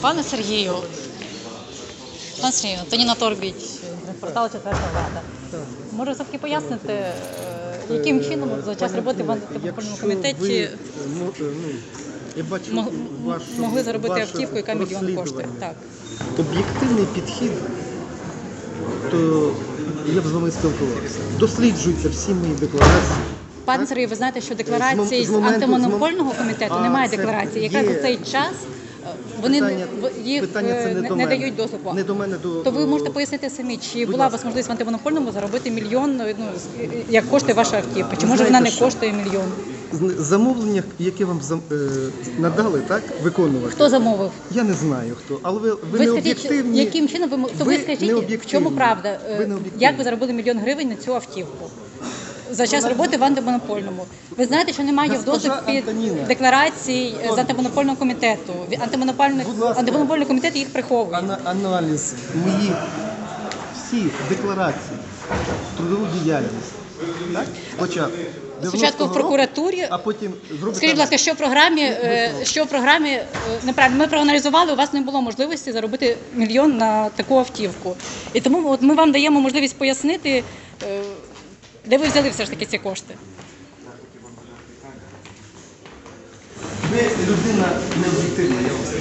Пане Сергію, пане Сергію, Тоніна Торбіч, портал Четверта влада. Може все-таки пояснити, е, яким чином за час роботи в антимонопольному комітеті ну, я бачу мог- вашу, могли заробити автівку, яка мільйон коштує? Так. Об'єктивний підхід, то я б з вами спілкувався. Досліджуйте всі мої декларації. Пане Сергію, ви знаєте, що декларації З з з моменту- антимонопольного з мом- комітету А, немає декларації. є. Якраз за цей час вони Питання- їх питання це е, не не, до не мене. дають доступу. Не до мене, до- То ви до- можете пояснити самі, чи була у ласка. вас можливість в антимонопольному заробити мільйон, ну, з- як коштує ваша автівка? Чи може знаєте, вона не що? коштує мільйон? З- Замовлення, яке вам зам- е, надали, так, виконувати? Хто замовив? Я не знаю хто, але ви, ви, Ви не скажіть, об'єктивні. яким чином ви то ви, Ви скажіть, в об'єктивні. чому правда? Е, Ви не об'єктивні. Як ви заробили мільйон гривень на цю автівку? За час роботи в антимонопольному. Ви знаєте, що немає в доступі декларацій з антимонопольного комітету. Антимонопольний, антимонопольний комітет їх приховує. Аналіз моїх всі декларації, трудову діяльність. Так? Спочатку. Спочатку в прокуратурі. а потім. Скажіть, будь ласка, що в програмі, е, що в програмі е, неправильно, ми проаналізували, у вас не було можливості заробити мільйон на таку автівку. І тому от ми вам даємо можливість пояснити, е, де ви взяли все ж таки ці кошти. Ви людина необ'єктивна, я вам скажу.